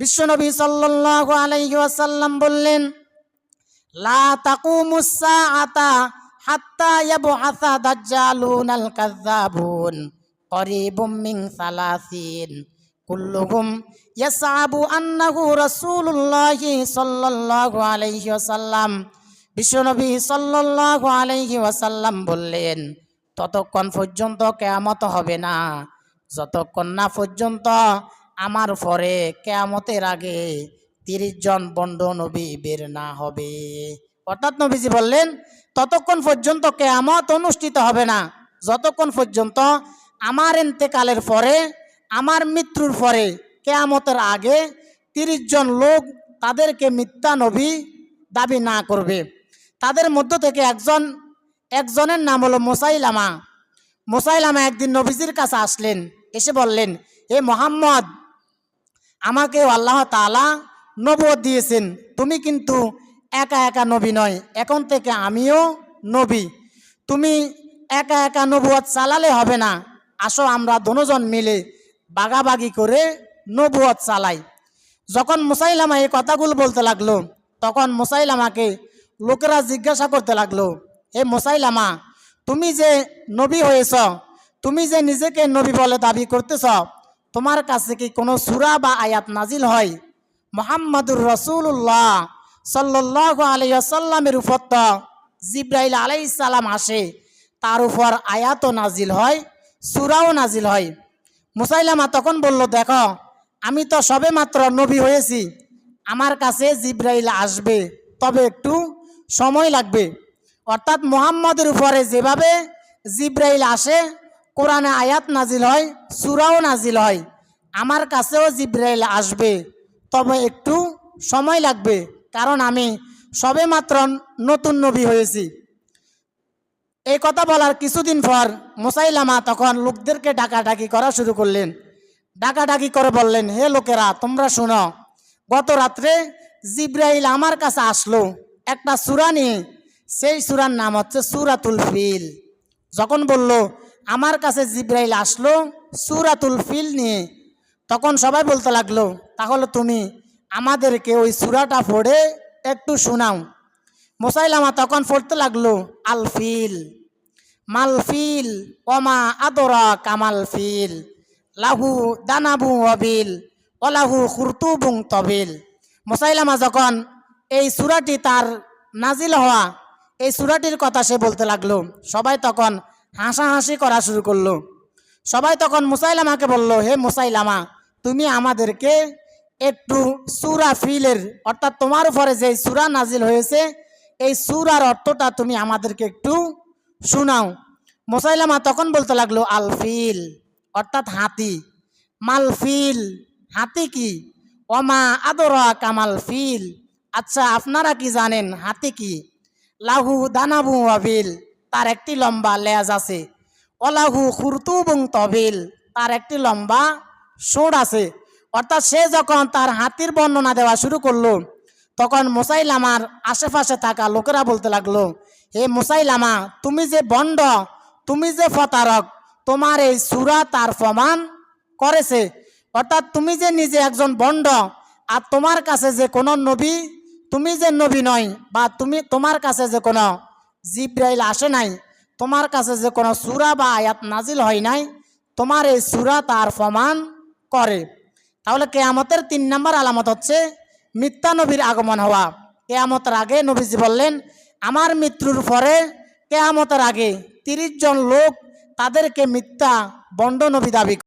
বিশ্বনবী সাল্লাল্লাহু আলাইহি ওয়াসাল্লাম বললেন, লা তাকুমুস সাআতা হাত্তা ইয়াবআসা দাজ্জালুনাল কাযযাবুন, করিবুম মিন সালাসিন, কুল্লুহুম ইয়াসআবু আন্নাহু রাসূলুল্লাহি সাল্লাল্লাহু আলাইহি ওয়াসাল্লাম। বিশ্বনবী সাল্লাল্লাহু আলাইহি ওয়াসাল্লাম বললেন, ততক্ষণ পর্যন্ত কেয়ামত হবে না, যতক্ষণ না পর্যন্ত আমার পরে কেয়ামতের আগে তিরিশ জন বন্ড নবী বের না হবে। অর্থাৎ নবীজি বললেন, ততক্ষণ পর্যন্ত কেয়ামত অনুষ্ঠিত হবে না। যতক্ষণ পর্যন্ত আমার এন্তেকালের পরে, আমার মৃত্যুর পরে, কেয়ামতের আগে তিরিশ জন লোক তাদেরকে মিথ্যা নবী দাবি না করবে। তাদের মধ্য থেকে একজন, একজনের নাম হলো মোসাইলামা। মোসাইলামা একদিন নবীজির কাছে আসলেন, এসে বললেন এ মোহাম্মদ আমাকে আল্লাহ তাআলা নবুয়ত দিয়েছেন। তুমি কিন্তু একা একা নবী নয়, এখন থেকে আমিও নবী। তুমি একা একা নবুয়ত চালালে হবে না। আসো আমরা দুজন মিলে বাগাবাগি করে নবুয়ত চালাই। যখন মুসাইলামা এই কথাগুলো বলতে লাগল, তখন মুসাইলামাকে লোকেরা জিজ্ঞাসা করতে লাগল, হে মুসাইলামা, তুমি যে নবী হয়েছ, তুমি যে নিজেকে নবী বলে দাবি করতেছ তোমার কাছে কি কোনো সুরা বা আয়াত নাজিল হয়? মোহাম্মদুর রসুল্লাহ সাল্লাহ আলাইসাল্লামের উপর তো জিব্রাইল আলাইসাল্লাম আসে, তার উপর আয়াতও নাজিল হয়, সুরাও নাজিল হয়। মুসাইলামা তখন বলল, দেখো, আমি তো সবে মাত্র নবী হয়েছি, আমার কাছে জিব্রাইল আসবে, তবে একটু সময় লাগবে। অর্থাৎ মোহাম্মদের উপরে যেভাবে জিব্রাইল আসে কোরআনে আয়াত নাজিল হয়, সুরাও নাজিল হয়। আমার কাছেও জিব্রাইল আসবে, তবে একটু সময় লাগবে, কারণ আমি সবে মাত্র নতুন নবী হয়েছি। এই কথা বলার কিছুদিন পর মুসাইলামা তখন লোকদেরকে ডাকাডাকি করা শুরু করলেন। ডাকাডাকি করে বললেন, হে লোকেরা, তোমরা শোনো, গত রাত্রে জিব্রাইল আমার কাছে আসলো, একটা সুরা নিয়ে। সেই সুরার নাম হচ্ছে সুরাতুল ফিল। যখন বলল আমার কাছে জিব্রাইল আসলো সুরাতুল ফিল নিয়ে। তখন সবাই বলতে লাগল, তাহলে তুমি আমাদেরকে ওই সুরাটা পড়ে একটু শোনাও। মোসাইলামা তখন পড়তে লাগল আলফিল মালফিল ওমা আদরা কামাল ফিল, লাহু দানাবু অবিল অলাহু খুরতুবুং তবিল। মোসাইলামা যখন এই সুরাটি তার নাজিল হওয়া, এই সুরাটির কথা সে বলতে লাগল, সবাই তখন হাসাহাসি করা শুরু করল। সবাই তখন মুসাইলামাকে বলল, হে মুসাইলামা, তুমি আমাদেরকে একটু সুরা ফিলের, অর্থাৎ তোমার উপরে যে সুরা নাজিল হয়েছে, এই সুরার অর্থটা তুমি আমাদেরকে একটু শোনাও। মুসাইলামা তখন বলতে লাগল আলফিল অর্থাৎ হাতি। মালফিল হাতি কি? ওমা আদরা কামাল ফিল। আচ্ছা আপনারা কি জানেন হাতি কি? লাহু দানাবু অবিল তার একটি লম্বা লেজ আছে। অলাহু খুরতুবুং তবিল, তার একটি লম্বা সোঁড় আছে। অর্থাৎ সে যখন তার হাতির বর্ণনা দেওয়া শুরু করল, তখন মুসাইলামার আশেপাশে থাকা লোকেরা বলতে লাগল, হে মুসাইলামা, তুমি যে বন্ড, তুমি যে ফতারক তোমার এই সুরা তার প্রমাণ করেছে। অর্থাৎ তুমি যে নিজে একজন বন্ড, আর তোমার কাছে যে কোনো নবী, তুমি যে নবী নয়, বা তুমি, তোমার কাছে যে কোনো জিব্রাইল আসে নাই। তোমার কাছে যে কোনো সুরা বা আয়াত নাজিল হয় নাই, তোমার এই সুরা তার প্রমাণ করে। তাহলে কেয়ামতের তিন নম্বর আলামত হচ্ছে মিথ্যা নবীর আগমন হওয়া। কেয়ামতের আগে নবীজি বললেন, আমার মৃত্যুর পরে কেয়ামতের আগে তিরিশ জন লোক তাদেরকে মিথ্যা বন্ড নবী দাবি